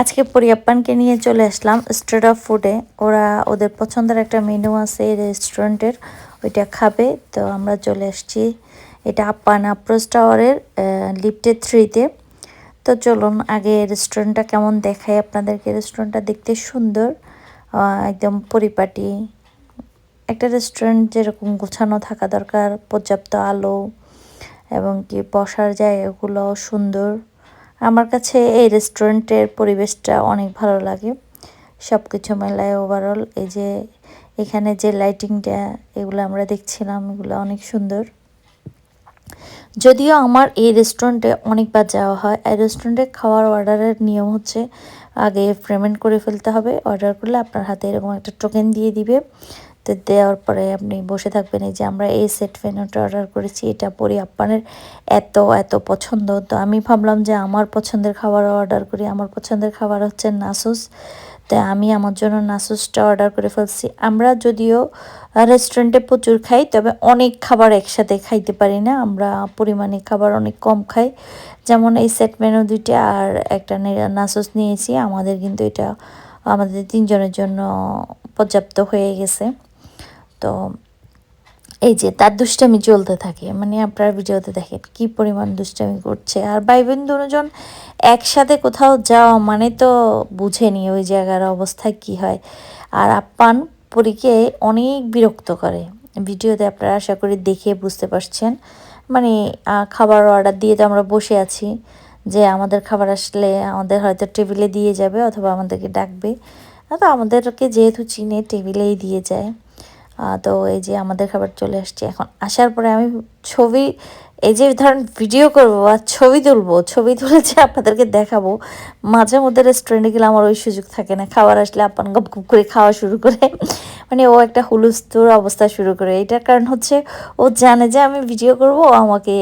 আজকে পরিয়াপ্পানকে নিয়ে চলে আসলাম স্ট্রিট অফ ফুডে। ওরা ওদের পছন্দের একটা মেনু আছে, এই রেস্টুরেন্টের। ওইটা খাবে। তো আমরা চলে আসছি। এটা আপ্পান আপ্রোস টাওয়ারের লিফটের থ্রিতে। তো চলুন, আগে রেস্টুরেন্টটা কেমন দেখায় আপনাদেরকে। রেস্টুরেন্টটা দেখতে সুন্দর একদম পরিপাটি। একটা রেস্টুরেন্ট যেরকম গোছানো থাকা দরকার, পর্যাপ্ত আলো এবং কি বসার জায়গাগুলো সুন্দর। আমার কাছে এই রেস্টুরেন্টের পরিবেশটা অনেক ভালো লাগে। সব কিছু মেলায় ওভারঅল এই যে এখানে যে লাইটিংটা এগুলো আমরা দেখছিলাম, এগুলো অনেক সুন্দর। যদিও আমার এই রেস্টুরেন্টে অনেকবার যাওয়া হয়, এই রেস্টুরেন্টে খাওয়ার অর্ডারের নিয়ম হচ্ছে আগে পেমেন্ট করে ফেলতে হবে। অর্ডার করলে আপনার হাতে এরকম একটা টোকেন দিয়ে দিবে। তো দেওয়ার পরে আপনি বসে থাকবেন। এই যে আমরা এই সেট ফেনোটা অর্ডার করেছি, এটা পরি আপ্পানের এত এত পছন্দ। তো আমি ভাবলাম যে আমার পছন্দের খাবার অর্ডার করি। আমার পছন্দের খাবার হচ্ছে নাসুস। তাই আমি আমার জন্য নাসুসটা অর্ডার করে ফেলছি। আমরা যদিও রেস্টুরেন্টে প্রচুর খাই, তবে অনেক খাবার একসাথে খাইতে পারি না। আমরা পরিমাণে খাবার অনেক কম খাই। যেমন এই সেট মেনু দুইটা আর একটা নাসুস নিয়েছি। আমাদের কিন্তু এটা, আমাদের তিনজনের জন্য পর্যাপ্ত হয়ে গেছে। তো এই যে তার দুষ্টামি চলতে থাকে মানে আপনার ভিডিওতে দেখেন কি পরিমাণ দুষ্টামি করছে। আর ভাই বোন দুজন একসাথে কোথাও যাওয়া মানে তো বুঝেনি ওই জায়গার অবস্থা কি হয়। আর আপ্পান পরীকে অনেক বিরক্ত করে। ভিডিওতে আপনারা আশা করি দেখে বুঝতে পারছেন। মানে খাবার অর্ডার দিয়ে তো আমরা বসে আছি যে আমাদের খাবার আসলে আমাদের হয়তো টেবিলে দিয়ে যাবে অথবা আমাদেরকে ডাকবে। তো আমাদেরকে যেহেতু চিনে টেবিলেই দিয়ে যায়। তো এই যে আমাদের খাবার চলে আসছে। এখন আসার পরে আমি ছবি, এই যে ধরেন ভিডিও করব আর ছবি তুলবো, ছবি তুলে যে আপনাদেরকে দেখাবো, মাঝে মধ্যে রেস্টুরেন্টে গেলে আমার ওই সুযোগ থাকে না। খাবার আসলে আপান গপ গপ করে খাওয়া শুরু করে। মানে ও একটা হুলুস্তুর অবস্থা শুরু করে। এটার কারণ হচ্ছে ও জানে যে আমি ভিডিও করব, ও আমাকে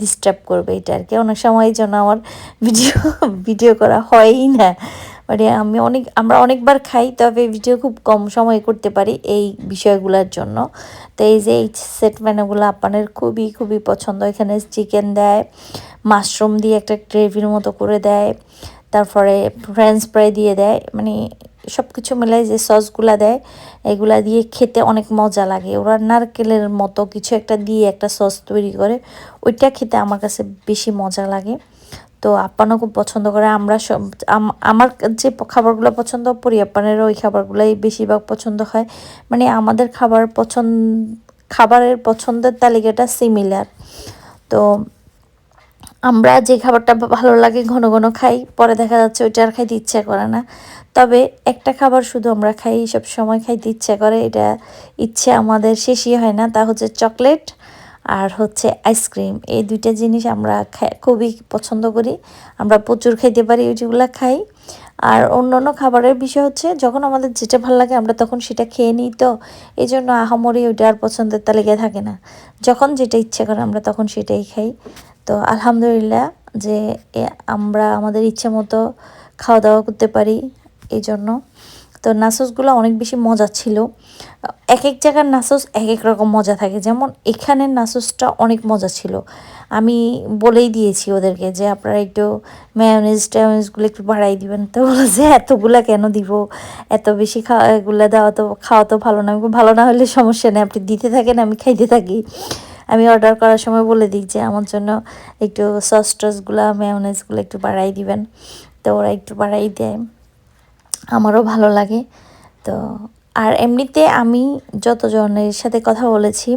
ডিস্টার্ব করবে। এটা আর কি। অনেক সময় জন্য আমার ভিডিও ভিডিও করা হয়ই না। মানে আমি অনেক, আমরা অনেকবার খাই, তবে ভিডিও খুব কম সময়ে করতে পারি এই বিষয়গুলোর জন্য। তো এই যে এই সেট মেনুগুলো আপনাদের খুবই খুবই পছন্দ। এখানে চিকেন দেয় মাশরুম দিয়ে একটা গ্রেভির মতো করে দেয়, তারপরে ফ্রেঞ্চ ফ্রাই দিয়ে দেয় মানে সব কিছু মিলাই যে সসগুলা দেয়, এগুলা দিয়ে খেতে অনেক মজা লাগে। ওরা নারকেলের মতো কিছু একটা দিয়ে একটা সস তৈরি করে, ওইটা খেতে আমার কাছে বেশি মজা লাগে। তো আপ্পানও খুব পছন্দ করে। আমরা সব আমার যে খাবারগুলো পছন্দ করি আপ্পানের ওই খাবারগুলোই বেশিরভাগ পছন্দ হয়। মানে আমাদের খাবার পছন্দ, খাবারের পছন্দের তালিকাটা সিমিলার তো আমরা যে খাবারটা ভালো লাগে ঘন ঘন খাই, পরে দেখা যাচ্ছে ওইটা আর খাইতে ইচ্ছা করে না। তবে একটা খাবার শুধু আমরা খাই সব সময় খাইতে ইচ্ছা করে, এটা ইচ্ছে আমাদের শেষই হয় না, তা হচ্ছে চকলেট। আর হচ্ছে আইসক্রিম এই দুইটা জিনিস আমরা খুবই পছন্দ করি। আমরা প্রচুর খাইতে পারি ওইগুলো খাই। আর অন্য অন্য খাবারের বিষয় হচ্ছে, যখন আমাদের যেটা ভালো লাগে আমরা তখন সেটা খেয়ে নিই তো। এই জন্য আহামরি ওইটা আর পছন্দের তালিকায় থাকে না। যখন যেটা ইচ্ছে করে আমরা তখন সেটাই খাই। তো আলহামদুলিল্লাহ যে আমরা আমাদের ইচ্ছে মতো খাওয়া দাওয়া করতে পারি এই জন্য তো নাসসগুলো অনেক বেশি মজা ছিল। এক এক জায়গার নাসস এক এক রকম মজা থাকে। যেমন এখানের নাসসটা অনেক মজা ছিল। আমি বলেই দিয়েছি ওদেরকে যে, আপনারা একটু ম্যায়োনিজ ট্যায়োনিজগুলো একটু বাড়াই দিবেন। তো বলো যে, এতগুলা কেন দিব? এত বেশি খাওয়া এগুলো দেওয়া তো, খাওয়া তো ভালো না। ভালো না হলে সমস্যা নেই। আপনি দিতে থাকেন, আমি খাইতে থাকি। আমি অর্ডার করার সময় বলে দিই যে, আমার জন্য একটু সস টসগুলো ম্যায়োনিজগুলো একটু বাড়াই দিবেন। তো ওরা একটু বাড়াই দেয়। আমারও ভালো লাগে। তো, আর এমনিতে আমি যতজনের সাথে কথা বলেছি,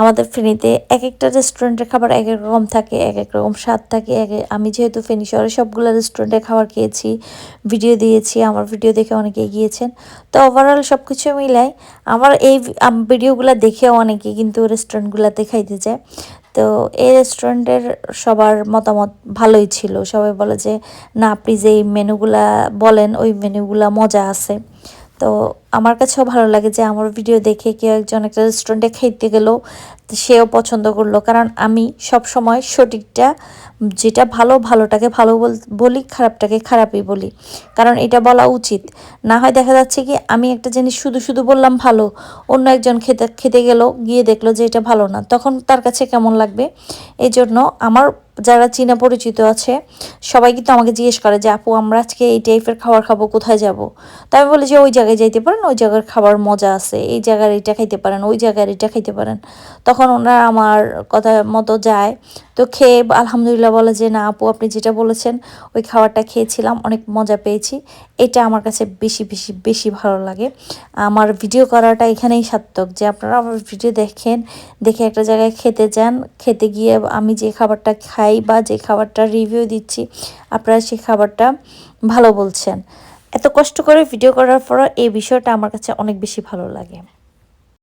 আমাদের ফেনীতে এক একটা রেস্টুরেন্টের খাবার এক এক রকম থাকে এক এক রকম স্বাদ থাকে, এক, আমি যেহেতু ফেনী শহরে সবগুলো রেস্টুরেন্টের খাবার খেয়েছি, ভিডিও দিয়েছি, আমার ভিডিও দেখে অনেকে গিয়েছেন তো ওভারঅল সব কিছু মিলাই আমার এই ভিডিওগুলো দেখেও অনেকে কিন্তু রেস্টুরেন্টগুলোতে খাইতে যায় তো এই রেস্টুরেন্টের সবার মতামত ভালোই ছিল। সবাই বলে যে, না আপনি যেই মেনুগুলা বলেন, ওই মেনুগুলা মজা আছে। তো আমার কাছেও ভালো লাগে যে আমার ভিডিও দেখে কেউ একজন একটা রেস্টুরেন্টে খাইতে গেলেও সেও পছন্দ করল। কারণ আমি সব সময় সঠিকটা, যেটা ভালো, ভালোটাকে ভালো বলি খারাপটাকে খারাপই বলি। কারণ এটা বলা উচিত। না হয় দেখা যাচ্ছে কি, আমি একটা জিনিস শুধু শুধু বললাম ভালো, অন্য একজন খেতে খেতে গেল, গিয়ে দেখল যে এটা ভালো না, তখন তার কাছে কেমন লাগবে? এই জন্য আমার যারা চীনা পরিচিত আছে, সবাই কিন্তু আমাকে জিজ্ঞেস করে যে, আপু, আমরা আজকে এই টাইপের খাবার খাব, কোথায় যাব? তো আমি বলি যে, ওই জায়গায় যাইতে পারেন, ওই জায়গার খাবার মজা আছে, এই জায়গার এটা খাইতে পারেন, ওই জায়গার এটা খাইতে পারেন। তখন ওনারা আমার কথা মতো যায়, তো খেয়ে আলহামদুলিল্লাহ বলে যে, না, আপু, আপনি যেটা বলেছেন, ওই খাবারটা খেয়েছিলাম, অনেক মজা পেয়েছি। এটা আমার কাছে বেশি বেশি বেশি ভালো লাগে। আমার ভিডিও করাটা এখানেই সার্থক, যে আপনারা আমার ভিডিও দেখেন, দেখে একটা জায়গায় খেতে যান, খেতে গিয়ে আমি যে খাবারটা খাই বা যে খাবারটা রিভিউ দিচ্ছি, আপনারা সেই খাবারটা ভালো বলছেন। এত কষ্ট করে ভিডিও করার পরও এই বিষয়টা আমার কাছে অনেক বেশি ভালো লাগে।